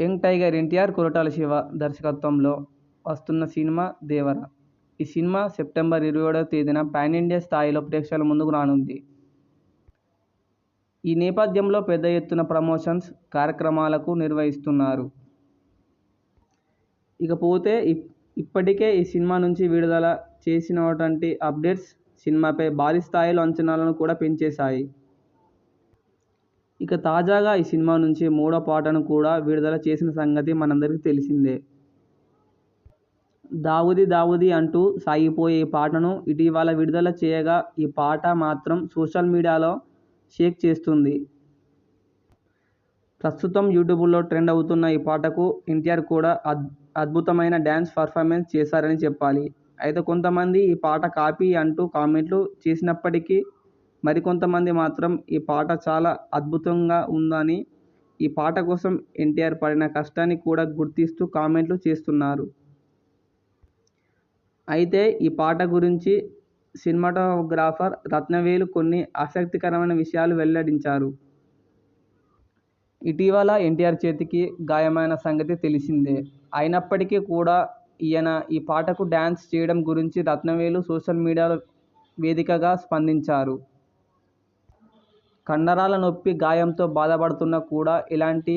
Young tiger NTR Koratala Siva దర్శకత్వంలో వస్తున్న cinema దేవర. ఈ సినిమా సెప్టెంబర్ ఇరవై ఏడవ తేదీన పాన్ ఇండియా స్థాయిలో ప్రేక్షకుల ముందుకు రానుంది. ఈ నేపథ్యంలో పెద్ద ఎత్తున ప్రమోషన్స్ కార్యక్రమాలకు నిర్వహిస్తున్నారు. ఇకపోతే ఇప్ ఇప్పటికే ఈ సినిమా నుంచి విడుదల చేసినటువంటి అప్డేట్స్ సినిమాపై భారీ స్థాయిలో అంచనాలను కూడా పెంచేశాయి. ఇక తాజాగా ఈ సినిమా నుంచి మూడో పాటను కూడా విడుదల చేసిన సంగతి మనందరికీ తెలిసిందే. దావుది దావుది అంటూ సాగిపోయే ఈ పాటను ఇటీవల విడుదల చేయగా ఈ పాట మాత్రం సోషల్ మీడియాలో షేక్ చేస్తుంది. ప్రస్తుతం యూట్యూబ్లో ట్రెండ్ అవుతున్న ఈ పాటకు ఎన్టీఆర్ కూడా అద్ అద్భుతమైన డ్యాన్స్ పర్ఫార్మెన్స్ చేశారని చెప్పాలి. అయితే కొంతమంది ఈ పాట కాపీ అంటూ కామెంట్లు చేసినప్పటికీ మరికొంతమంది మాత్రం ఈ పాట చాలా అద్భుతంగా ఉందని ఈ పాట కోసం ఎన్టీఆర్ పడిన కష్టాన్ని కూడా గుర్తిస్తూ కామెంట్లు చేస్తున్నారు. అయితే ఈ పాట గురించి సినిమాటోగ్రాఫర్ రత్నవేలు కొన్ని ఆసక్తికరమైన విషయాలు వెల్లడించారు. ఇటీవల ఎన్టీఆర్ చేతికి గాయమైన సంగతి తెలిసిందే. అయినప్పటికీ కూడా ఈయన ఈ పాటకు డ్యాన్స్ చేయడం గురించి రత్నవేలు సోషల్ మీడియాలో వేదికగా స్పందించారు. కండరాల నొప్పి గాయంతో బాధపడుతున్నా కూడా ఇలాంటి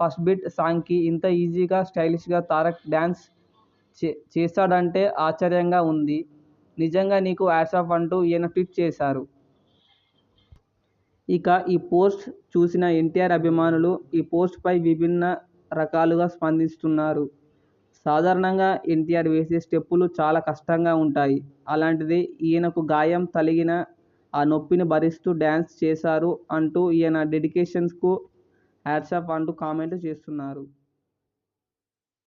ఫస్ట్ బీట్ సాంగ్కి ఇంత ఈజీగా స్టైలిష్గా తారక్ డ్యాన్స్ చే చేస్తాడంటే ఆశ్చర్యంగా ఉంది. నిజంగా నీకు హ్యాట్స్ ఆఫ్ అంటూ ఈయన ట్వీట్ చేశారు. ఇక ఈ పోస్ట్ చూసిన ఎన్టీఆర్ అభిమానులు ఈ పోస్ట్పై విభిన్న రకాలుగా స్పందిస్తున్నారు. సాధారణంగా ఎన్టీఆర్ వేసే స్టెప్పులు చాలా కష్టంగా ఉంటాయి. అలాంటిది ఈయనకు గాయం తలిగిన ఆ నొప్పిని భరిస్తూ డ్యాన్స్ చేశారు అంటూ ఈయన డెడికేషన్స్కు హ్యాట్సాఫ్ అంటూ కామెంట్ చేస్తున్నారు.